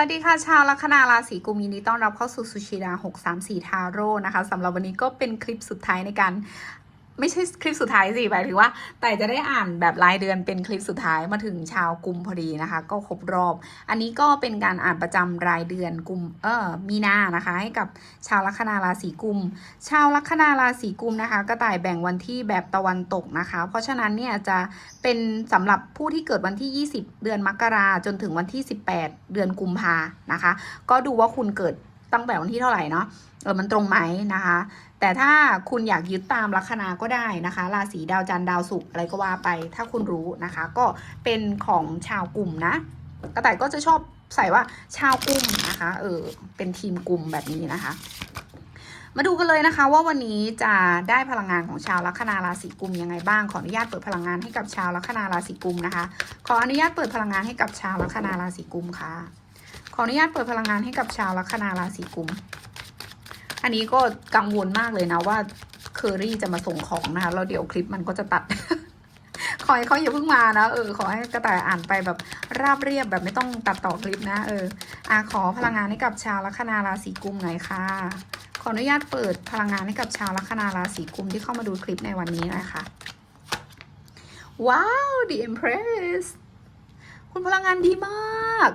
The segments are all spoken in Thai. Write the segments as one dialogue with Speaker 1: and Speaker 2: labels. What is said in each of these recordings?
Speaker 1: วัสดีค่ะชาวลัคนาราศีกุมยินดีต้อนรับเข้าสู่สุชิดา 634 ทาโร่นะคะสำหรับวันนี้ก็เป็นคลิปสุดท้ายในการ ไม่ใช่คลิปสุดท้ายสิหมายถึงว่า แต่จะได้อ่านแบบรายเดือนเป็นคลิปสุดท้ายมาถึงชาวกุมพอดีนะคะ ก็ครบรอบ อันนี้ก็เป็นการอ่านประจำรายเดือนกุมเออมีนานะคะ ให้กับชาวลัคนาราศีกุม ชาวลัคนาราศีกุมนะคะกระต่ายแบ่งวันที่แบบตะวันตกนะคะ เพราะฉะนั้นเนี่ยจะเป็นสำหรับผู้ที่เกิดวันที่ 20 เดือนมกราจนถึงวันที่ 18 เดือนกุมภานะคะ ก็ดูว่าคุณเกิด ตั้งแต่วันที่เท่าไหร่เนาะเออมันตรงไหมนะคะ แต่ถ้าคุณอยากยึดตามลัคนาก็ได้นะคะ ราศีดาวจันทร์ดาวศุกร์อะไรก็ว่าไป ถ้าคุณรู้นะคะ ก็เป็นของชาวกลุ่มนะกระต่ายก็จะชอบใส่ว่าชาวกลุ่มนะคะเออเป็นทีมกลุ่มแบบนี้นะคะ มาดูกันเลยนะคะว่าวันนี้จะได้พลังงานของชาวลัคนาราศีกุมยังไงบ้างขออนุญาตเปิดพลังงานให้กับชาวลัคนาราศีกุมนะคะ ขออนุญาตเปิดพลังงานให้กับชาวลัคนาราศีกุมค่ะ ขออนุญาตเปิดพลังงานให้กับชาวลัคนาราศีกุม อันนี้ก็กังวลมากเลยนะว่าเคอรี่จะมาส่งของนะคะแล้วเดี๋ยวคลิปมันก็จะตัด ขอให้เขาอย่าเพิ่งมานะเออขอให้กระต่ายอ่านไปแบบราบเรียบแบบไม่ต้องตัดต่อคลิปนะ เอออะขอพลังงานให้กับชาวลัคนาราศีกุมหน่อยค่ะ ขออนุญาตเปิดพลังงานให้กับชาวลัคนาราศีกุมที่เข้ามาดูคลิปในวันนี้นะคะว้าว The Empress คุณพลังงานดีมาก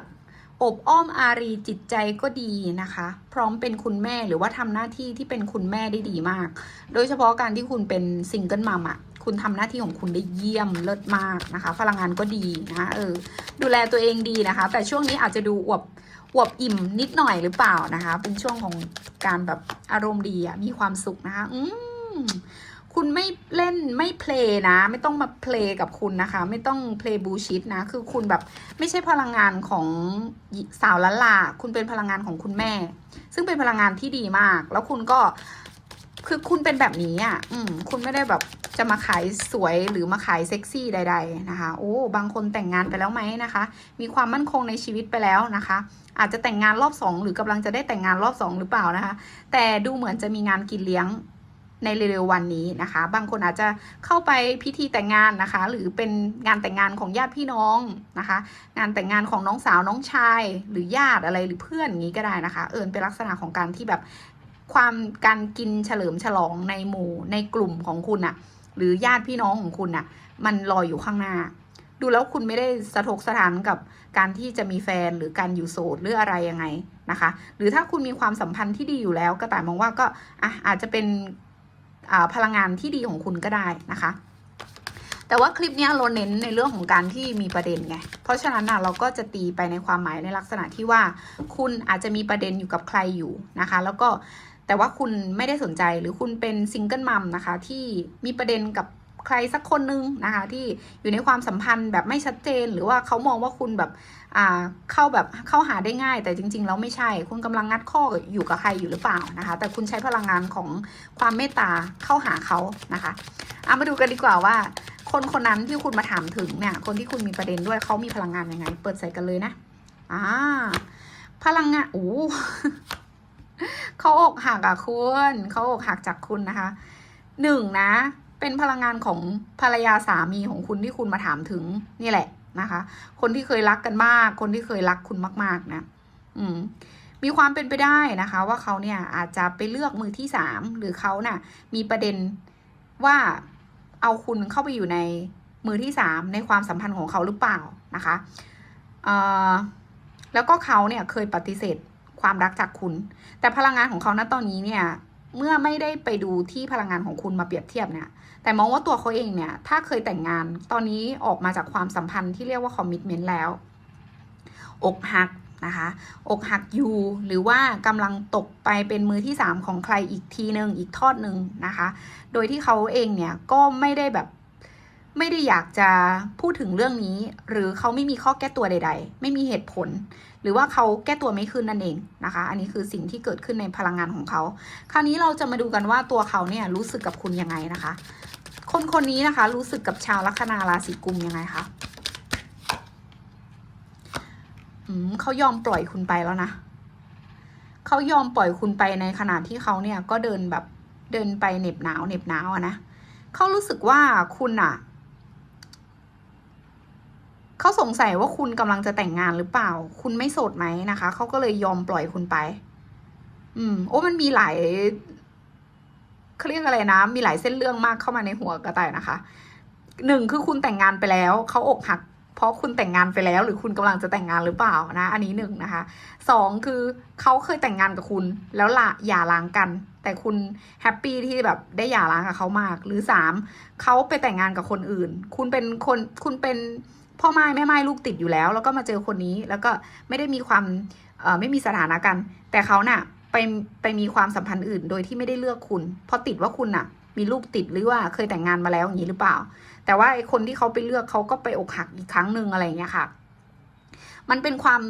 Speaker 1: อบอ้อมอารีจิตใจก็ดีนะคะ พร้อมเป็นคุณแม่หรือว่าทำหน้าที่ที่เป็นคุณแม่ได้ดีมาก โดยเฉพาะการที่คุณเป็นซิงเกิลมัมอะคุณทำหน้าที่ของคุณได้เยี่ยมเลิศมากนะคะ พลังงานก็ดีนะเออดูแลตัวเองดีนะคะ แต่ช่วงนี้อาจจะดูอวบอวบอิ่มนิดหน่อยหรือเปล่านะคะ เป็นช่วงของการแบบอารมณ์ดีอะมีความสุขนะคะอืม คุณไม่เล่นไม่เพลย์นะ ไม่ต้องมาเพลย์กับคุณนะคะ ไม่ต้องเพลย์บูชิดนะ คือคุณแบบไม่ใช่พลังงานของสาวละลาคุณเป็นพลังงานของคุณแม่ ซึ่งเป็นพลังงานที่ดีมาก แล้วคุณก็คือคุณเป็นแบบนี้อะ อืม คุณไม่ได้แบบจะมาขายสวยหรือมาขายเซ็กซี่ใด ๆ นะคะ โอ้ บางคนแต่งงานไปแล้วไหมนะคะ มีความมั่นคงในชีวิตไปแล้วนะคะ อาจจะแต่งงานรอบสองหรือกำลังจะได้แต่งงานรอบสองหรือเปล่านะคะ แต่ดูเหมือนจะมีงานกินเลี้ยง ในเร็วๆวันนี้นะคะ บางคนอาจจะเข้าไปพิธีแต่งงานนะคะ หรือเป็นงานแต่งงานของญาติพี่น้องนะคะ งานแต่งงานของน้องสาวน้องชาย หรือญาติอะไรหรือเพื่อนอย่างนี้ก็ได้นะคะ เอิญเป็นลักษณะของการที่แบบความการกินเฉลิมฉลองในหมู่ในกลุ่มของคุณอะหรือญาติพี่น้องของคุณอะมันรอยอยู่ข้างหน้า ดูแล้วคุณไม่ได้สะทกสถานกับการที่จะมีแฟนหรือการอยู่โสดหรืออะไรยังไงนะคะ หรือถ้าคุณมีความสัมพันธ์ที่ดีอยู่แล้ว ก็แต่มองว่าก็อะอาจจะเป็น พลังงานที่ดีของคุณก็ได้นะคะ แต่ว่าคลิปนี้เราเน้นในเรื่องของการที่มีประเด็นไง เพราะฉะนั้นนะเราก็จะตีไปในความหมายในลักษณะที่ว่า คุณอาจจะมีประเด็นอยู่กับใครอยู่นะคะ แล้วก็แต่ว่าคุณไม่ได้สนใจหรือคุณเป็นซิงเกิลมัมนะคะที่มีประเด็นกับ ใครสักคนนึงนะคะที่อยู่ในความสัมพันธ์แบบไม่ชัดเจน หรือว่าเขามองว่าคุณแบบอ่าเข้าแบบเข้าหาได้ง่าย แต่จริง ๆ แล้วไม่ใช่ คุณกำลังงัดข้ออยู่กับใครอยู่หรือเปล่านะคะ แต่คุณใช้พลังงานของความเมตตาเข้าหาเขานะคะเอามาดูกันดีกว่าว่า คนคนนั้นที่คุณมาถามถึงเนี่ย คนที่คุณมีประเด็นด้วยเขามีพลังงานยังไง เปิดใส่กันเลยนะอ่าพลังงานโอ้เขาอกหักอะคุณเขาอกหักจากคุณนะคะหนึ่งนะ เป็นพลังงานของภรรยาสามีของคุณที่คุณมาถามถึงนี่แหละนะคะ คนที่เคยรักกันมาก คนที่เคยรักคุณมาก ๆ นะ อืมมีความเป็นไปได้นะคะ ว่าเขาเนี่ยอาจจะไปเลือกมือที่สามหรือเขาน่ะ มีประเด็นว่าเอาคุณเข้าไปอยู่ในมือที่สามในความสัมพันธ์ของเขาหรือเปล่านะคะแล้วก็เขาเนี่ยเคยปฏิเสธความรักจากคุณ แต่พลังงานของเขาณตอนนี้เนี่ย เมื่อไม่ได้ไปดูที่พลังงานของคุณมาเปรียบเทียบเนี่ย แต่มองว่าตัวเขาเองเนี่ย ถ้าเคยแต่งงาน ตอนนี้ออกมาจากความสัมพันธ์ที่เรียกว่าคอมมิชเมนต์แล้ว อกหักนะคะ อกหักอยู่ หรือว่ากำลังตกไปเป็นมือที่สามของใครอีกทีหนึ่งอีกทอดหนึ่งนะคะ โดยที่เขาเองเนี่ยก็ไม่ได้แบบไม่ได้อยากจะพูดถึงเรื่องนี้ หรือเขาไม่มีข้อแก้ตัวใด ๆ ไม่มีเหตุผล หรือว่าเขาแก้ตัวไม่ขึ้นนั่นเองนะคะ อันนี้คือสิ่งที่เกิดขึ้นในพลังงานของเขา คราวนี้เราจะมาดูกันว่าตัวเขาเนี่ยรู้สึกกับคุณยังไงนะคะ คนคนนี้นะคะ รู้สึกกับชาวลัคนาราศีกุมยังไงคะเขายอมปล่อยคุณไปแล้วนะเขายอมปล่อยคุณไปในขณะที่เขาเนี่ยก็เดินแบบเดินไปเหน็บหนาวเหน็บหนาวอะนะเขารู้สึกว่าคุณอะ เขาสงสัยว่าคุณกำลังจะแต่งงานหรือเปล่า คุณไม่โสดไหมนะคะ เขาก็เลยยอมปล่อยคุณไป อืม โอ้มันมีหลายเขาเรียกอะไรนะ มีหลายเส้นเรื่องมากเข้ามาในหัวกระต่ายนะคะ หนึ่งคือคุณแต่งงานไปแล้ว เขาอกหัก เพราะคุณแต่งงานไปแล้ว หรือคุณกำลังจะแต่งงานหรือเปล่านะ อันนี้หนึ่งนะคะ สองคือเขาเคยแต่งงานกับคุณ แล้วละหย่าร้างกัน แต่คุณแฮปปี้ที่แบบได้หย่าร้างกับเขามาก หรือสามเขาไปแต่งงานกับคนอื่น คุณเป็นคน คุณเป็น พ่อไม้แม่ไม้ลูกติดอยู่แล้ว แล้วก็มาเจอคนนี้แล้วก็ไม่ได้มีความไม่มีสถานะกัน แต่เขาน่ะไปไปมีความสัมพันธ์อื่น โดยที่ไม่ได้เลือกคุณเพราะติดว่าคุณน่ะ มีลูกติดหรือว่าเคยแต่งงานมาแล้วอย่างนี้หรือเปล่า แต่ว่าไอ้คนที่เขาไปเลือกเขาก็ไปอกหักอีกครั้งหนึ่งอะไรอย่างเงี้ยค่ะ มันเป็นความ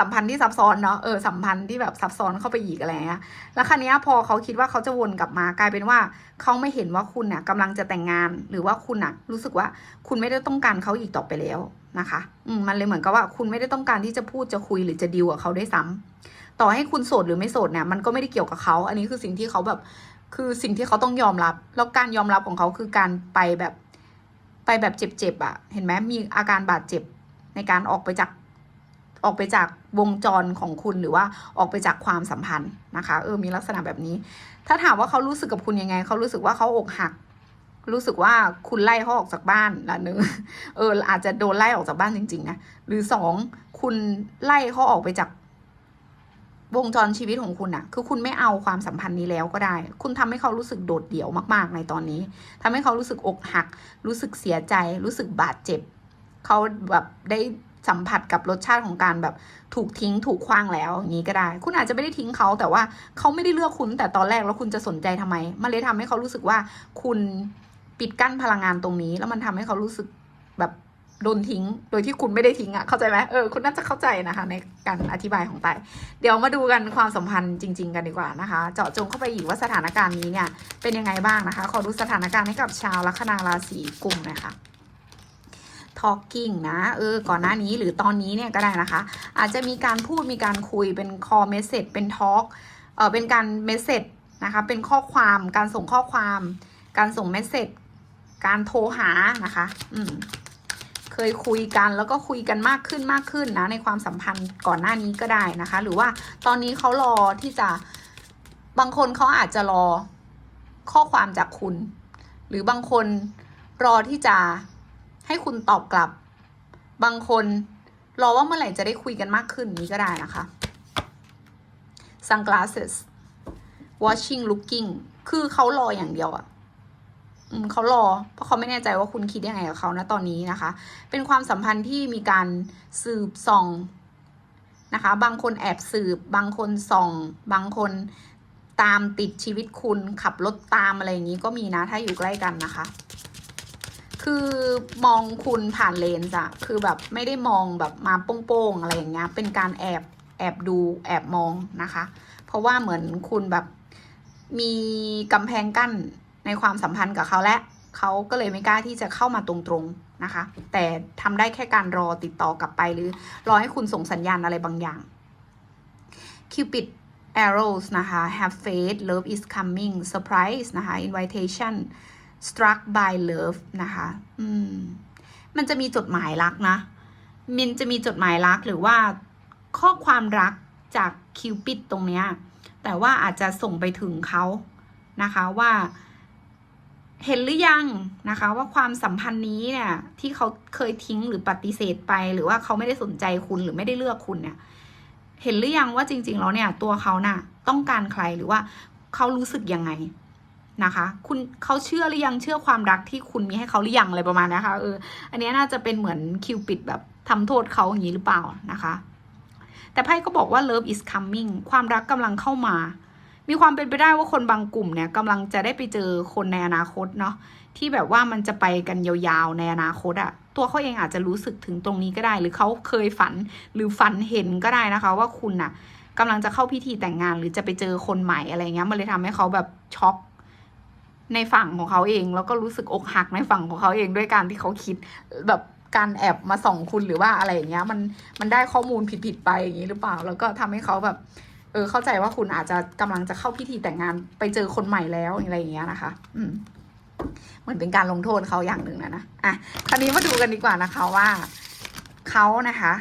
Speaker 1: สัมพันธ์ที่ซับซ้อนเนาะเออสัมพันธ์ที่แบบซับซ้อนเข้าไปอีกอะไรเงี้ยแล้วครั้นี้ยพอเขาคิดว่าเขาจะวนกลับมากลายเป็นว่าเขาไม่เห็นว่าคุณเนี่ยกำลังจะแต่งงานหรือว่าคุณน่ะ รู้สึกว่าคุณไม่ได้ต้องการเขาอีกต่อไปแล้วนะคะอืมมันเลยเหมือนกับว่าคุณไม่ได้ต้องการที่จะพูดจะคุยหรือจะดีลกับเขาได้วยซ้ำต่อให้คุณโสดหรือไม่โสดเนี่ยมันก็ไม่ได้เกี่ยวกับเขา อันนี้คือสิ่งที่เขาแบบคือสิ่งที่เขาต้องยอมรับ แล้วการยอมรับของเขาคือการไปแบบไปแบบเจ็บๆอะ่ะ เห็นไหมมีอาการบาดเจ็บในการออกไปจาก ออกไปจากวงจรของคุณหรือว่าออกไปจากความสัมพันธ์นะคะเออมีลักษณะแบบนี้ ถ้าถามว่าเขารู้สึกกับคุณยังไง เขารู้สึกว่าเขาอกหัก รู้สึกว่าคุณไล่เขาออกจากบ้านละหนึ่งเอออาจจะโดนไล่ออกจากบ้านจริงๆนะหรือสองคุณไล่เขาออกไปจากวงจรชีวิตของคุณอะคือคุณไม่เอาความสัมพันธ์นี้แล้วก็ได้ คุณทำให้เขารู้สึกโดดเดี่ยวมาก ๆ ในตอนนี้ทำให้เขารู้สึกอกหัก รู้สึกเสียใจ รู้สึกบาดเจ็บ เขาแบบได้ สัมผัสกับรสชาติของการแบบถูกทิ้งถูกคว้างแล้วอย่างนี้ก็ได้ คุณอาจจะไม่ได้ทิ้งเขาแต่ว่าเขาไม่ได้เลือกคุณแต่ตอนแรกแล้วคุณจะสนใจทำไม มันเลยทำให้เขารู้สึกว่าคุณปิดกั้นพลังงานตรงนี้ แล้วมันทำให้เขารู้สึกแบบโดนทิ้ง โดยที่คุณไม่ได้ทิ้งอะเข้าใจไหมเออคุณน่าจะเข้าใจนะคะ ในการอธิบายของไต่เดี๋ยวมาดูกันความสัมพันธ์จริง ๆ กันดีกว่านะคะ เจาะจงเข้าไปอีกว่าสถานการณ์นี้เนี่ยเป็นยังไงบ้างนะคะ ขอดูสถานการณ์ให้กับชาวลัคนาราศีกุมหน่อยค่ะ talking นะ เออ ก่อนหน้านี้หรือตอนนี้เนี่ยก็ได้นะคะ อาจจะมีการพูดมีการคุยเป็น call message เป็น talk เออเป็นการ message นะคะ เป็นข้อความ การส่งข้อความ การส่ง message การโทรหานะคะ อืม เคยคุยกันแล้วก็คุยกันมากขึ้นมากขึ้นนะ ในความสัมพันธ์ก่อนหน้านี้ก็ได้นะคะ หรือว่าตอนนี้เขารอที่จะ บางคนเขาอาจจะรอข้อความจากคุณ หรือบางคนรอที่จะ ให้คุณตอบกลับ บางคนรอว่าเมื่อไหร่จะได้คุยกันมากขึ้นนี้ก็ได้นะคะ sunglasses watching looking คือเขารออย่างเดียวอะเขารอ เพราะเขาไม่แน่ใจว่าคุณคิดยังไงกับเขานะตอนนี้นะคะ เป็นความสัมพันธ์ที่มีการสืบส่องนะคะ บางคนแอบสืบ บางคนส่อง บางคนตามติดชีวิตคุณขับรถตามอะไรอย่างนี้ก็มีนะ ถ้าอยู่ใกล้กันนะคะ คือมองคุณผ่านเลนส์อะคือแบบไม่ได้มองแบบมาโป้งๆอะไรอย่างเงี้ย เป็นการแอบแอบดูแอบมองนะคะ เพราะว่าเหมือนคุณแบบมีกำแพงกั้นในความสัมพันธ์กับเขาและเขาก็เลยไม่กล้าที่จะเข้ามาตรงๆนะคะ แต่ทำได้แค่การรอติดต่อกลับไปหรือรอให้คุณส่งสัญญาณอะไรบางอย่าง Cupid arrows นะคะ have faith love is coming surprise นะคะ invitation struck by love นะคะอืมมันจะมีจดหมายรักนะ มินจะมีจดหมายรักหรือว่าข้อความรักจากคิวปิดตรงเนี้ย แต่ว่าอาจจะส่งไปถึงเขานะคะว่าเห็นหรือยังนะคะ ว่าความสัมพันธ์นี้เนี่ย ที่เขาเคยทิ้งหรือปฏิเสธไป หรือว่าเขาไม่ได้สนใจคุณหรือไม่ได้เลือกคุณเนี่ย เห็นหรือยังว่าจริง ๆ แล้วเนี่ย ตัวเขาน่ะ ต้องการใครหรือว่าเขารู้สึกยังไง นะคะ คุณเขาเชื่อหรือยังเชื่อความรักที่คุณมีให้เขาหรือยังอะไรประมาณนะคะเอออันนี้น่าจะเป็นเหมือนคิวปิดแบบทำโทษเขาอย่างนี้หรือเปล่านะคะ แต่ไพ่ก็บอกว่า love is coming ความรักกำลังเข้ามา มีความเป็นไปได้ว่าคนบางกลุ่มเนี่ยกำลังจะได้ไปเจอคนในอนาคตเนาะที่แบบว่ามันจะไปกันยาวๆในอนาคตอะตัวเขาเองอาจจะรู้สึกถึงตรงนี้ก็ได้ หรือเขาเคยฝันหรือฝันเห็นก็ได้นะคะ ว่าคุณน่ะกำลังจะเข้าพิธีแต่งงานหรือจะไปเจอคนใหม่อะไรเงี้ยมันเลยทำให้เขาแบบช็อก ในฝั่งของเขาเอง แล้วก็รู้สึกอกหักในฝั่งของเขาเองด้วยการที่เขาคิดแบบการแอบมาส่องคุณหรือว่าอะไรอย่างเงี้ย มันมันได้ข้อมูลผิดๆไปอย่างนี้หรือเปล่า แล้วก็ทำให้เขาแบบ เออเข้าใจว่าคุณอาจจะกำลังจะเข้าพิธีแต่งงานไปเจอคนใหม่แล้วอะไรอย่างเงี้ยนะคะ อืมเหมือนเป็นการลงโทษเขาอย่างหนึ่งนะนะอะคราวนี้มาดูกันดีกว่านะคะว่าเขานะคะ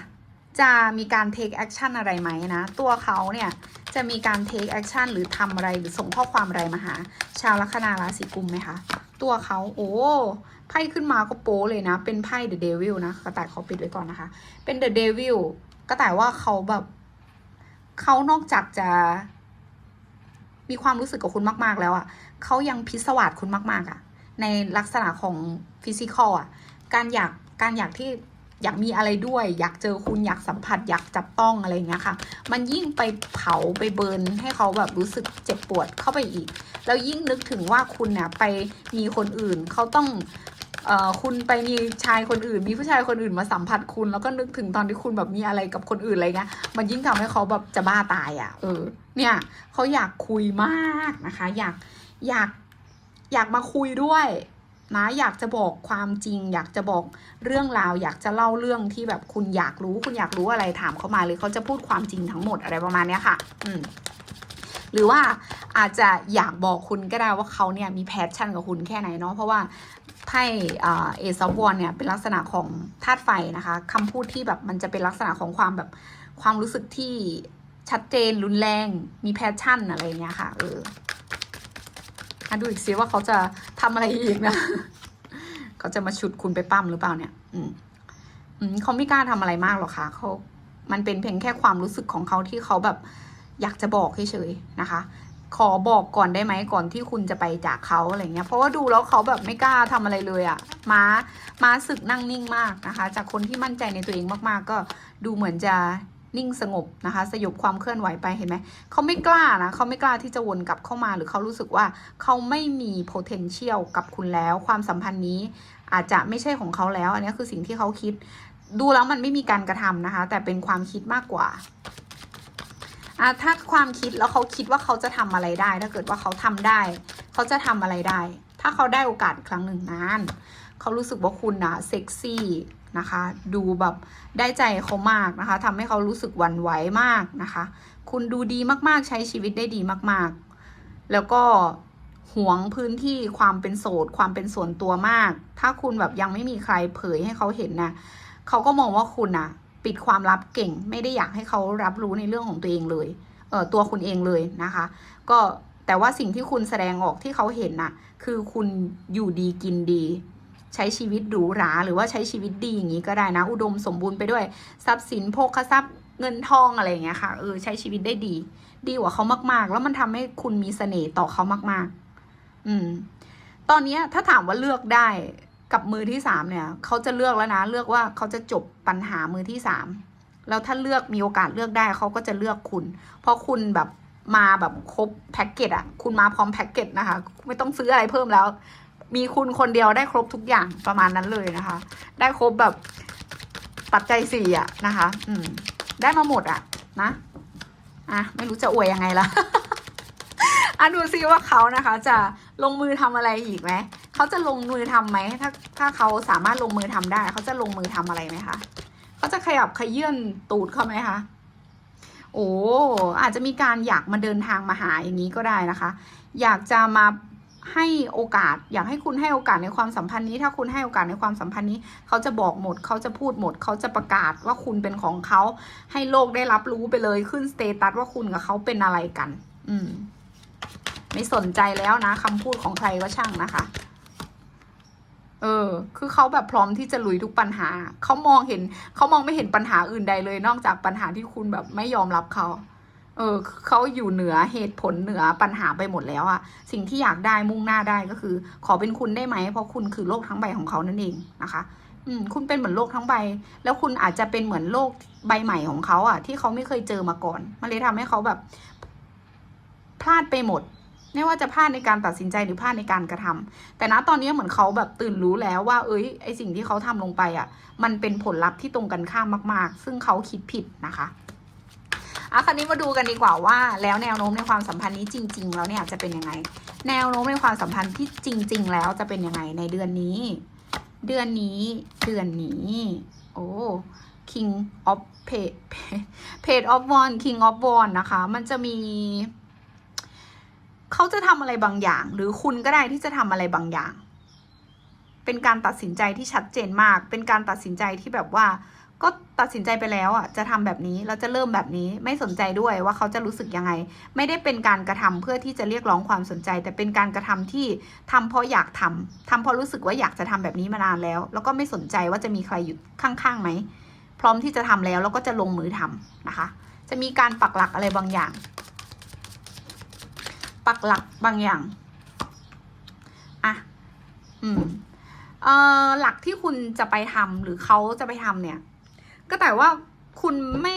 Speaker 1: จะมีการ take action อะไรไหมนะ ตัวเขาเนี่ย จะมีการ take action หรือทำอะไรหรือส่งข้อความอะไรมาหา ชาวลัคนาราศีกุมไหมคะ ตัวเขาโอ้ไพ่ขึ้นมาก็โป้เลยนะ เป็นไพ่ the devil นะกระต่ายขอปิดไว้ก่อนนะคะ เป็น the devil กระต่ายว่าเขาแบบเขานอกจากจะ มีความรู้สึกกับคุณมาก ๆ แล้วอะ่ะเขายังพิศวาสคุณมาก ๆอะ่ะ ในลักษณะของฟิสิกอลอะ การอยากการอยากที่ อยากมีอะไรด้วย อยากเจอคุณอยากสัมผัส อยากจับต้องอะไรเงี้ยค่ะ มันยิ่งไปเผาไปเบิร์นให้เขาแบบรู้สึกเจ็บปวดเข้าไปอีก แล้วยิ่งนึกถึงว่าคุณเนี่ยไปมีคนอื่นเขาต้องเอ่อคุณไปมีชายคนอื่น มีผู้ชายคนอื่นมาสัมผัสคุณ แล้วก็นึกถึงตอนที่คุณแบบมีอะไรกับคนอื่นอะไรเงี้ยมันยิ่งทำให้เขาแบบจะบ้าตายอะ่ะ เออ เนี่ยเขาอยากคุยมากนะคะ อยากอยากอยากมาคุยด้วย นะอยากจะบอกความจริง อยากจะบอกเรื่องราว อยากจะเล่าเรื่องที่แบบคุณอยากรู้ คุณอยากรู้อะไรถามเขามาเลยเขาจะพูดความจริงทั้งหมดอะไรประมาณนี้ค่ะ อืมหรือว่าอาจจะอยากบอกคุณก็ได้ว่าเขาเนี่ยมีแพชชั่นกับคุณแค่ไหนเนาะเพราะว่าไพ่เอซอฟวอนเนี่ยเป็นลักษณะของธาตุไฟนะคะคำพูดที่แบบมันจะเป็นลักษณะของความแบบความรู้สึกที่ชัดเจนรุนแรงมีแพชชั่นอะไรเงี้ยค่ะเออ มาดูอีกซิว่าเขาจะทำอะไรอีกนะ เขาจะมาฉุดคุณไปปั้มหรือเปล่าเนี่ย อืมอืมเขาไม่กล้าทำอะไรมากหรอกค่ะเขา มันเป็นเพียงแค่ความรู้สึกของเขาที่เขาแบบ อยากจะบอกเฉยๆนะคะ ขอบอกก่อนได้ไหมก่อนที่คุณจะไปจากเขาอะไรเงี้ย เพราะว่าดูแล้วเขาแบบไม่กล้าทำอะไรเลยอะ่ะ ม้า ม้าศึกนั่งนิ่งมากนะคะ จากคนที่มั่นใจในตัวเองมากๆ ก็ดูเหมือนจะ นิ่งสงบนะคะสยบความเคลื่อนไหวไปเห็นไหมเขาไม่กล้านะเขาไม่กล้าที่จะวนกลับเข้ามาหรือเขารู้สึกว่าเขาไม่มี potential กับคุณแล้ว ความสัมพันธ์นี้อาจจะไม่ใช่ของเขาแล้ว อันนี้คือสิ่งที่เขาคิด ดูแล้วมันไม่มีการกระทำนะคะ แต่เป็นความคิดมากกว่าถ้าความคิดแล้วเขาคิดว่าเขาจะทำอะไรได้ ถ้าเกิดว่าเขาทำได้ เขาจะทำอะไรได้ ถ้าเขาได้โอกาสครั้งหนึ่งนานเขารู้สึกว่าคุณนะเซ็กซี่ นะคะ ดูแบบได้ใจเขามากนะคะทำให้เขารู้สึกหวั่นไหวมากนะคะ คุณดูดีมากๆ ใช้ชีวิตได้ดีมากๆ แล้วก็หวงพื้นที่ความเป็นโสดความเป็นส่วนตัวมาก ถ้าคุณแบบยังไม่มีใครเผยให้เขาเห็นนะเขาก็มองว่าคุณนะปิดความลับเก่ง ไม่ได้อยากให้เขารับรู้ในเรื่องของตัวเองเลยเออตัวคุณเองเลยนะคะ ก็แต่ว่าสิ่งที่คุณแสดงออกที่เขาเห็นน่ะ คือคุณอยู่ดีกินดี ใช้ชีวิตหรูหราหรือว่าใช้ชีวิตดีอย่างนี้ก็ได้นะ อุดมสมบูรณ์ไปด้วย ทรัพย์สินโภคทรัพย์เงินทองอะไรอย่างเงี้ยค่ะเออใช้ชีวิตได้ดี ดีกว่าเขามาก ๆ แล้วมันทำให้คุณมีเสน่ห์ต่อเขามาก ๆ อืม ตอนนี้ถ้าถามว่าเลือกได้กับมือที่สามเนี่ยเขาจะเลือกแล้วนะ เลือกว่าเขาจะจบปัญหามือที่สามแล้วถ้าเลือกมีโอกาสเลือกได้เขาก็จะเลือกคุณ เพราะคุณแบบมาแบบครบแพ็กเกจอะคุณมาพร้อมแพ็กเกจนะคะ ไม่ต้องซื้ออะไรเพิ่มแล้ว มีคุณคนเดียวได้ครบทุกอย่างประมาณนั้นเลยนะคะ ได้ครบแบบปัจจัยสี่อะนะคะ อืม ได้มาหมดอะนะอะไม่รู้จะอวยยังไงละอะดูซิว่าเขานะคะ จะลงมือทำอะไรอีกไหมเขาจะลงมือทำไหมถ้าถ้าเขาสามารถลงมือทำได้ เขาจะลงมือทำอะไรไหมคะเขาจะขยับขยื่นตูดเขาไหมคะโอ้อาจจะมีการอยากมาเดินทางมาหาอย่างนี้ก็ได้นะคะ อยากจะมา ให้โอกาส อยากให้คุณให้โอกาสในความสัมพันธ์นี้ ถ้าคุณให้โอกาสในความสัมพันธ์นี้ เขาจะบอกหมด เขาจะพูดหมด เขาจะประกาศว่าคุณเป็นของเขา ให้โลกได้รับรู้ไปเลย ขึ้นสเตตัสว่าคุณกับเขาเป็นอะไรกัน อืม ไม่สนใจแล้วนะคำพูดของใครก็ช่างนะคะ เออ คือเขาแบบพร้อมที่จะลุยทุกปัญหา เขามองเห็น เขามองไม่เห็นปัญหาอื่นใดเลย นอกจากปัญหาที่คุณแบบไม่ยอมรับเขา เออเขาอยู่เหนือเหตุผลเหนือปัญหาไปหมดแล้วอะสิ่งที่อยากได้มุ่งหน้าได้ก็คือ ขอเป็นคุณได้ไหมเพราะคุณคือโลกทั้งใบของเขานั่นเองนะคะอืมคุณเป็นเหมือนโลกทั้งใบ แล้วคุณอาจจะเป็นเหมือนโลกใบใหม่ของเขาอะที่เขาไม่เคยเจอมาก่อน มันเลยทำให้เขาแบบ พลาดไปหมดไม่ว่าจะพลาดในการตัดสินใจหรือพลาดในการกระทำแต่ณตอนนี้เหมือนเขาแบบตื่นรู้แล้วว่า เอ้ยไอสิ่งที่เขาทำลงไปอะ มันเป็นผลลัพธ์ที่ตรงกันข้ามมาก ๆ ซึ่งเขาคิดผิดนะคะ อะคราวนี้มาดูกันดีกว่าว่า แล้วแนวโน้มในความสัมพันธ์นี้จริง ๆ แล้วเนี่ยจะเป็นยังไง แนวโน้มในความสัมพันธ์ที่จริง ๆ แล้วจะเป็นยังไงในเดือนนี้ เดือนนี้เดือนนี้ โอ้ King of Page Page of One King of One นะคะ มันจะมี เขาจะทำอะไรบางอย่าง หรือคุณก็ได้ที่จะทำอะไรบางอย่าง เป็นการตัดสินใจที่ชัดเจนมาก เป็นการตัดสินใจที่แบบว่า ก็ตัดสินใจไปแล้วอะจะทำแบบนี้เราจะเริ่มแบบนี้ไม่สนใจด้วยว่าเขาจะรู้สึกยังไง ไม่ได้เป็นการกระทำเพื่อที่จะเรียกร้องความสนใจ แต่เป็นการกระทำที่ทำเพราะอยากทำทำเพราะรู้สึกว่าอยากจะทำแบบนี้มานานแล้ว แล้วก็ไม่สนใจว่าจะมีใครอยู่ข้างๆไหมพร้อมที่จะทำแล้วแล้วก็จะลงมือทำนะคะ จะมีการปักหลักอะไรบางอย่าง ปักหลักบางอย่างอะอืมเอ่อหลักที่คุณจะไปทำหรือเขาจะไปทำเนี่ย ก็แต่ว่าคุณไม่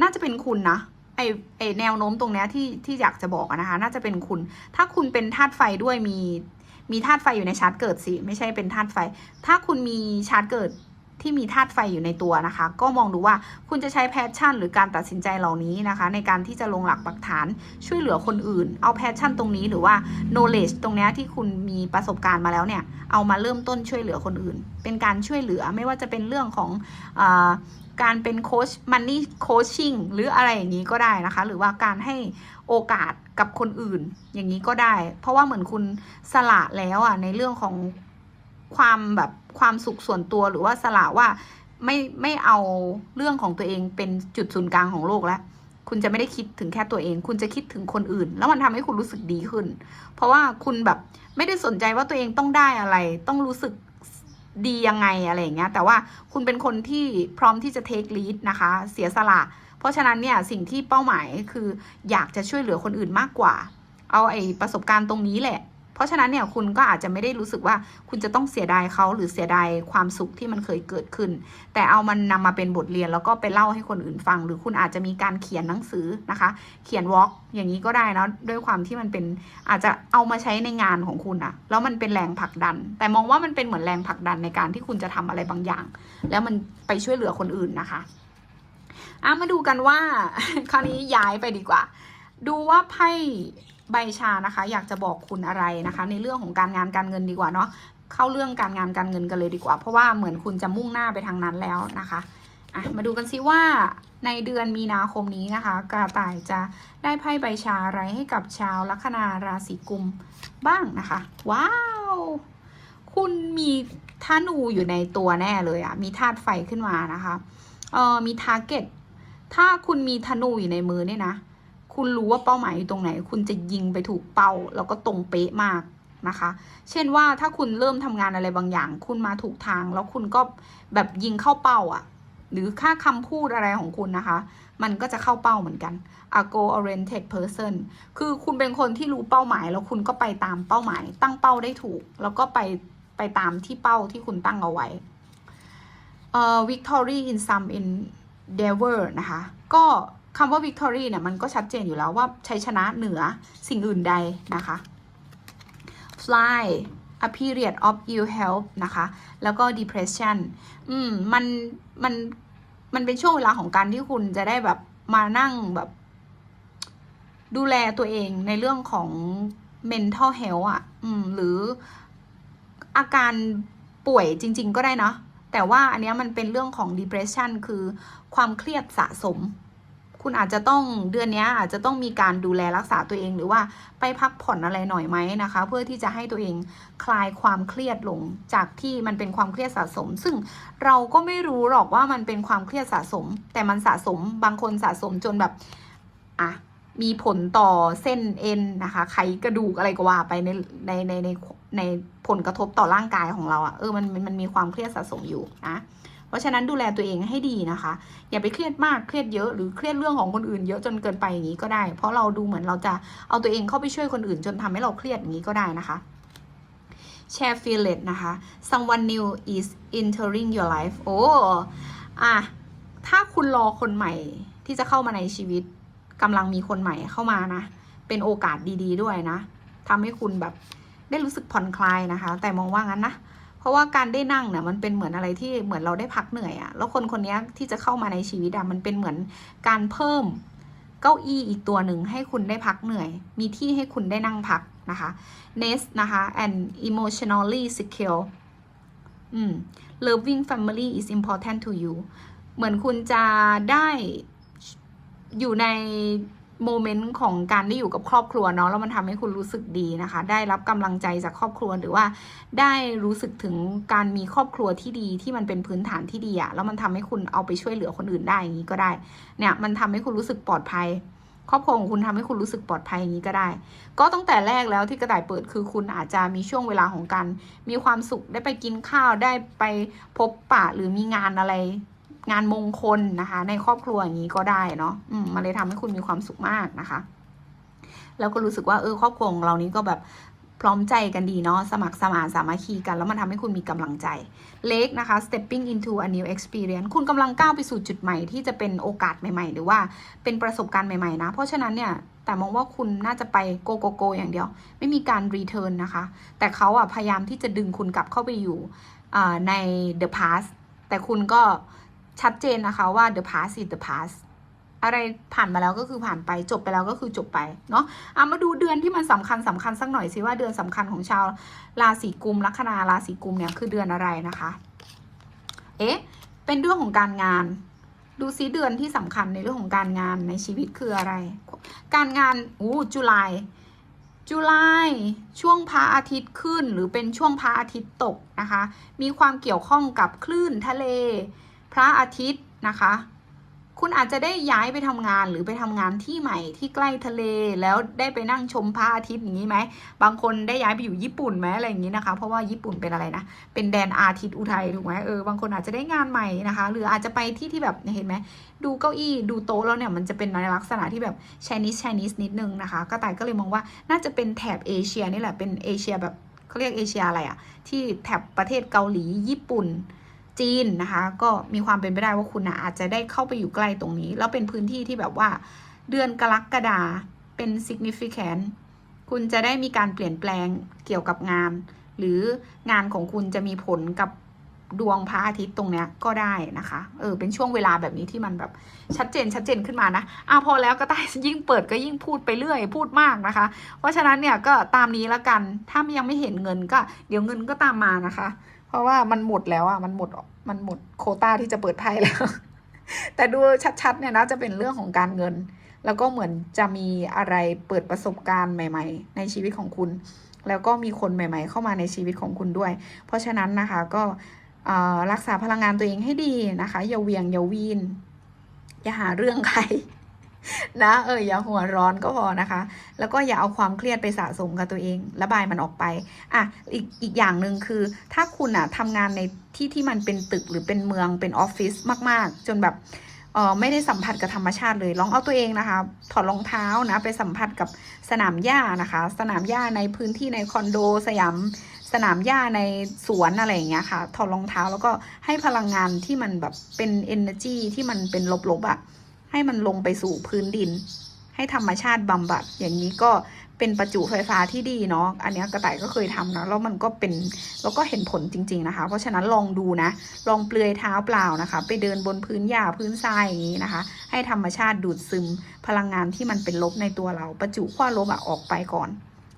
Speaker 1: น่าจะเป็นคุณนะไอไอแนวโน้มตรงเนี้ยที่ที่อยากจะบอกนะคะ น่าจะเป็นคุณ ถ้าคุณเป็นธาตุไฟด้วยมี มีธาตุไฟอยู่ในชาร์ตเกิดสิไม่ใช่เป็นธาตุไฟ ถ้าคุณมีชาร์ตเกิดที่มีธาตุไฟอยู่ในตัวนะคะ ก็มองดูว่าคุณจะใช้แพชชั่น หรือการตัดสินใจเหล่านี้นะคะ ในการที่จะลงหลักปักฐานช่วยเหลือคนอื่น เอาแพชชั่นตรงนี้หรือว่า knowledge ตรงนี้ที่คุณมีประสบการณ์มาแล้วเนี่ย เอามาเริ่มต้นช่วยเหลือคนอื่น เป็นการช่วยเหลือไม่ว่าจะเป็นเรื่องของอ การเป็นโค้ชมันนี่โคชชิ่งหรืออะไรอย่างนี้ก็ได้นะคะ หรือว่าการให้โอกาสกับคนอื่นอย่างนี้ก็ได้ เพราะว่าเหมือนคุณสละแล้วอะในเรื่องของความแบบความสุขส่วนตัวหรือว่าสละว่าไม่ไม่เอาเรื่องของตัวเองเป็นจุดศูนย์กลางของโลกแล้วคุณจะไม่ได้คิดถึงแค่ตัวเอง คุณจะคิดถึงคนอื่น แล้วมันทำให้คุณรู้สึกดีขึ้น เพราะว่าคุณแบบไม่ได้สนใจว่าตัวเองต้องได้อะไร ต้องรู้สึก ดียังไงอะไรอย่างเงี้ย แต่ว่าคุณเป็นคนที่พร้อมที่จะเทคลีดนะคะ เสียสละ เพราะฉะนั้นเนี่ยสิ่งที่เป้าหมายคืออยากจะช่วยเหลือคนอื่นมากกว่า เอาไอ้ประสบการณ์ตรงนี้แหละ ราะฉะนั้นเนี่ยคุณก็อาจจะไม่ได้รู้สึกว่าคุณจะต้องเสียดายเขาหรือเสียดายความสุขที่มันเคยเกิดขึ้น แต่เอามันนำมาเป็นบทเรียนแล้วก็ไปเล่าให้คนอื่นฟัง หรือคุณอาจจะมีการเขียนหนังสือนะคะ เขียนวอล์กอย่างนี้ก็ได้นะด้วยความที่มันเป็นอาจจะเอามาใช้ในงานของคุณอะแล้วมันเป็นแรงผลักดัน แต่มองว่ามันเป็นเหมือนแรงผลักดันในการที่คุณจะทำอะไรบางอย่าง แล้วมันไปช่วยเหลือคนอื่นนะคะอะมาดูกันว่า คราวนี้ย้ายไปดีกว่า ดูว่าไพ่ ใบชานะคะ อยากจะบอกคุณอะไรนะคะ ในเรื่องของการงานการเงินดีกว่าเนาะเข้าเรื่องการงานการเงินกันเลยดีกว่า เพราะว่าเหมือนคุณจะมุ่งหน้าไปทางนั้นแล้วนะคะอะมาดูกันซิว่าในเดือนมีนาคมนี้นะคะกระต่ายจะได้ไพ่ใบชาอะไรให้กับชาวลัคนาราศีกุมบ้างนะคะ ว้าว คุณมีธนูอยู่ในตัวแน่เลยอะมีธาตุไฟขึ้นมานะคะเออมีทาร์เก็ตถ้าคุณมีธนูอยู่ในมือเนี่ยนะ คุณรู้ว่าเป้าหมายอยู่ตรงไหน คุณจะยิงไปถูกเป้า แล้วก็ตรงเป๊ะมากนะคะ เช่นว่าถ้าคุณเริ่มทำงานอะไรบางอย่าง คุณมาถูกทาง แล้วคุณก็แบบยิงเข้าเป้าอะ่ะ หรือค่าคำพูดอะไรของคุณนะคะ มันก็จะเข้าเป้าเหมือนกัน a g o oriented person คือคุณเป็นคนที่รู้เป้าหมาย แล้วคุณก็ไปตามเป้าหมาย ตั้งเป้าได้ถูก แล้วก็ไปไปตามที่เป้าที่คุณตั้งเอาไว้เอ่อ victory in some endeavor นะคะ ก็ คำว่า victory เนี่ยมันก็ชัดเจนอยู่แล้วว่าชัยชนะเหนือสิ่งอื่นใดนะคะ fly a period of ill health นะคะ แล้วก็ depression อืมมันมันมันเป็นช่วงเวลาของการที่คุณจะได้แบบมานั่งแบบ ดูแลตัวเองในเรื่องของ mental health อะ อืม หรืออาการป่วยจริง ๆ ก็ได้เนาะแต่ว่าอันเนี้ยมันเป็นเรื่องของ depression คือความเครียดสะสม คุณอาจจะต้องเดือนนี้อาจจะต้องมีการดูแลรักษาตัวเอง หรือว่าไปพักผ่อนอะไรหน่อยไหมนะคะ เพื่อที่จะให้ตัวเองคลายความเครียดลงจากที่มันเป็นความเครียดสะสม ซึ่งเราก็ไม่รู้หรอกว่ามันเป็นความเครียดสะสม แต่มันสะสมบางคนสะสมจนแบบอะมีผลต่อเส้นเอ็นนะคะไขกระดูกอะไรก็ว่าไปในในในในในผลกระทบต่อร่างกายของเราอะ่ะเออมันมันมันมีความเครียดสะสมอยู่นะ เพราะฉะนั้นดูแลตัวเองให้ดีนะคะ อย่าไปเครียดมากเครียดเยอะหรือเครียดเรื่องของคนอื่นเยอะจนเกินไปอย่างนี้ก็ได้ เพราะเราดูเหมือนเราจะเอาตัวเองเข้าไปช่วยคนอื่น จนทำให้เราเครียดอย่างนี้ก็ได้นะคะ share feel it นะคะ someone new is entering your life โอ้อะถ้าคุณรอคนใหม่ที่จะเข้ามาในชีวิตกำลังมีคนใหม่เข้ามานะ เป็นโอกาสดี ๆ ด้วยนะทำให้คุณแบบได้รู้สึกผ่อนคลายนะคะ แต่มองว่างั้นนะ เพราะว่าการได้นั่งเนี่ยมันเป็นเหมือนอะไรที่เหมือนเราได้พักเหนื่อยอะแล้วคนคนนี้ที่จะเข้ามาในชีวิตอะมันเป็นเหมือนการเพิ่มเก้าอี้อีกตัวหนึ่งให้คุณได้พักเหนื่อย มีที่ให้คุณได้นั่งพักนะคะ next นะคะ and emotionally secure อืม loving family is important to you เหมือนคุณจะได้อยู่ใน โมเมนต์ของการได้อยู่กับครอบครัวเนาะแล้วมันทำให้คุณรู้สึกดีนะคะ ได้รับกำลังใจจากครอบครัวหรือว่า ได้รู้สึกถึงการมีครอบครัวที่ดีที่มันเป็นพื้นฐานที่ดีอะแล้วมันทำให้คุณเอาไปช่วยเหลือคนอื่นได้อย่างนี้ก็ได้ เนี่ยมันทำให้คุณรู้สึกปลอดภัยครอบครัวของคุณทำให้คุณรู้สึกปลอดภัยอย่างนี้ก็ได้ ก็ตั้งแต่แรกแล้วที่กระต่ายเปิดคือคุณอาจจะมีช่วงเวลาของการมีความสุขได้ไปกินข้าวได้ไปพบปะหรือมีงานอะไร งานมงคลนะคะ ในครอบครัวอย่างนี้ก็ได้เนาะอืมมันเลยทำให้คุณมีความสุขมากนะคะ แล้วก็รู้สึกว่าเออครอบครัวของเรานี้ก็แบบพร้อมใจกันดีเนาะสมัครสมานสามัคคีกัน แล้วมันทำให้คุณมีกำลังใจ เล็กนะคะ stepping into a new experience คุณกำลังก้าวไปสู่จุดใหม่ที่จะเป็นโอกาสใหม่ ๆ หรือว่าเป็นประสบการณ์ใหม่ ๆ นะ เพราะฉะนั้นเนี่ย แต่มองว่าคุณน่าจะไปโกโกโกอย่างเดียว ไม่มีการรีเทิร์นนะคะ แต่เขาอะพยายามที่จะดึงคุณกลับเข้าไปอยู่ใน the past แต่คุณก็ ชัดเจนนะคะว่า the past is the past อะไรผ่านมาแล้วก็คือผ่านไปจบไปแล้วก็คือจบไปเนาะเอามาดูเดือนที่มันสำคัญสำคัญสักหน่อยสิว่าเดือนสำคัญของชาวราศีกุมลัคนาราศีกุมเนี่ยคือเดือนอะไรนะคะ เอ๊ะ เป็นเรื่องของการงาน ดูซิเดือนที่สำคัญในเรื่องของการงานในชีวิตคืออะไร การงานอู้จุลายจุลายช่วงพระอาทิตย์ขึ้น หรือเป็นช่วงพระอาทิตย์ตกนะคะ มีความเกี่ยวข้องกับคลื่นทะเล พระอาทิตย์นะคะ คุณอาจจะได้ย้ายไปทำงานหรือไปทำงานที่ใหม่ที่ใกล้ทะเลแล้วได้ไปนั่งชมพระอาทิตย์อย่างนี้ไหมบางคนได้ย้ายไปอยู่ญี่ปุ่นไหมอะไรอย่างนี้นะคะ เพราะว่าญี่ปุ่นเป็นอะไรนะ เป็นแดนอาทิตย์อุทัยถูกไหมเออบางคนอาจจะได้งานใหม่นะคะ หรืออาจจะไปที่ที่แบบเห็นไหมดูเก้าอี้ดูโต๊ะแล้วเนี่ยมันจะเป็นในลักษณะที่แบบ Chinese Chinese นิดนึงนะคะก็แต่ายก็เลยมองว่าน่าจะเป็นแถบเอเชียนี่แหละเป็นเอเชียแบบเขาเรียกเอเชียอะไรอะที่แถบประเทศเกาหลีญี่ปุ่น จีนนะคะ ก็มีความเป็นไปได้ว่าคุณนะอาจจะได้เข้าไปอยู่ใกล้ตรงนี้ แล้วเป็นพื้นที่ที่แบบว่า เดือนกรกฎาเป็น significant คุณจะได้มีการเปลี่ยนแปลงเกี่ยวกับงาน หรืองานของคุณจะมีผลกับดวงพระอาทิตย์ตรงเนี้ยก็ได้นะคะ เออ เป็นช่วงเวลาแบบนี้ที่มันแบบชัดเจนชัดเจนขึ้นมานะ อะพอแล้วก็ได้ยิ่งเปิดก็ยิ่งพูดไปเรื่อยพูดมากนะคะ เพราะฉะนั้นเนี่ยก็ตามนี้แล้วกัน ถ้ายังไม่เห็นเงินก็ เดี๋ยวเงินก็ตามมานะคะ เพราะว่ามันหมดแล้วอะมันหมดมันหมดโคต้าที่จะเปิดไพ่แล้ว แต่ดูชัดๆเนี่ยนะจะเป็นเรื่องของการเงิน แล้วก็เหมือนจะมีอะไรเปิดประสบการณ์ใหม่ ๆ ในชีวิตของคุณ แล้วก็มีคนใหม่ ๆ เข้ามาในชีวิตของคุณด้วย เพราะฉะนั้นนะคะก็รักษาพลังงานตัวเองให้ดีนะคะอย่าเวียงอย่าวีนอย่าหาเรื่องใคร นะเอออย่าหัวร้อนก็พอนะคะ แล้วก็อย่าเอาความเครียดไปสะสมกับตัวเอง ระบายมันออกไป อะอีกอีกอย่างหนึ่งคือ ถ้าคุณอะทำงานในที่ที่มันเป็นตึกหรือเป็นเมืองเป็นออฟฟิศมาก ๆ จนแบบเออไม่ได้สัมผัสกับธรรมชาติเลย ลองเอาตัวเองนะคะ ถอดรองเท้านะ ไปสัมผัสกับสนามหญ้านะคะ สนามหญ้าในพื้นที่ในคอนโดสยามสนามหญ้าในสวนอะไรอย่างเงี้ยค่ะ ถอดรองเท้าแล้วก็ให้พลังงานที่มันแบบเป็น energy ที่มันเป็นลบๆอะ่ะ ให้มันลงไปสู่พื้นดิน ให้ธรรมชาติบำบัด อย่างนี้ก็เป็นประจุไฟฟ้าที่ดีเนาะอันนี้กระต่ายก็เคยทำนะแล้วมันก็เป็นแล้วก็เห็นผลจริง ๆนะคะ เพราะฉะนั้นลองดูนะ ลองเปลือยเท้าเปล่านะคะ ไปเดินบนพื้นหญ้าพื้นทรายอย่างนี้นะคะ ให้ธรรมชาติดูดซึมพลังงานที่มันเป็นลบในตัวเรา ประจุขั้วลบออกไปก่อน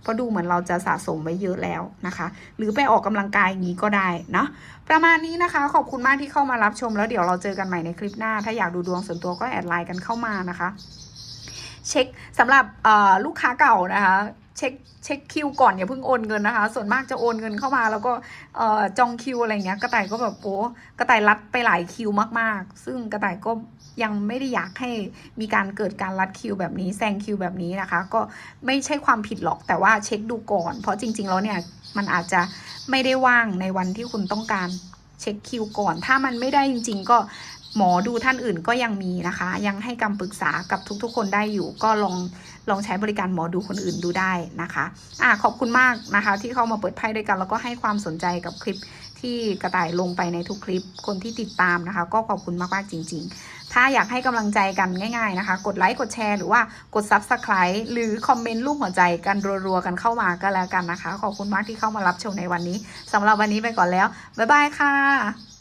Speaker 1: เพราะดูเหมือนเราจะสะสมไว้เยอะแล้วนะคะ หรือไปออกกำลังกายอย่างนี้ก็ได้นะประมาณนี้นะคะ ขอบคุณมากที่เข้ามารับชม แล้วเดี๋ยวเราเจอกันใหม่ในคลิปหน้า ถ้าอยากดูดวงส่วนตัวก็แอดไลน์กันเข้ามานะคะ เช็คสำหรับลูกค้าเก่านะคะ เช็คเช็คคิวก่อนอย่าเพิ่งโอนเงินนะคะ ส่วนมากจะโอนเงินเข้ามา แล้วก็เออจองคิวอะไรเงี้ยกระต่ายก็แบบโอ้กระต่ายรัดไปหลายคิวมากๆ ซึ่งกระต่ายก็ยังไม่ได้อยากให้มีการเกิดการรัดคิวแบบนี้แซงคิวแบบนี้นะคะ ก็ไม่ใช่ความผิดหรอกแต่ว่าเช็คดูก่อน เพราะจริง ๆ แล้วเนี่ยมันอาจจะไม่ได้ว่างในวันที่คุณต้องการเช็คคิวก่อน ถ้ามันไม่ได้จริง ๆ ก็ หมอดูท่านอื่นก็ยังมีนะคะ ยังให้คำปรึกษากับทุกๆ คนได้อยู่ ก็ลองลองใช้บริการหมอดูคนอื่นดูได้นะคะอะขอบคุณมากนะคะ ที่เข้ามาเปิดไพ่ด้วยกัน แล้วก็ให้ความสนใจกับคลิปที่กระต่ายลงไปในทุกคลิปคนที่ติดตามนะคะ ก็ขอบคุณมากๆจริง ๆ ถ้าอยากให้กำลังใจกันง่าย ๆนะคะ กดไลค์กดแชร์หรือว่ากด Subscribe หรือคอมเมนต์รูปหัวใจกันรัวๆกันเข้ามาก็แล้วกันนะคะ ขอบคุณมากที่เข้ามารับชมในวันนี้สำหรับวันนี้ไปก่อนแล้วบ๊ายบายค่ะ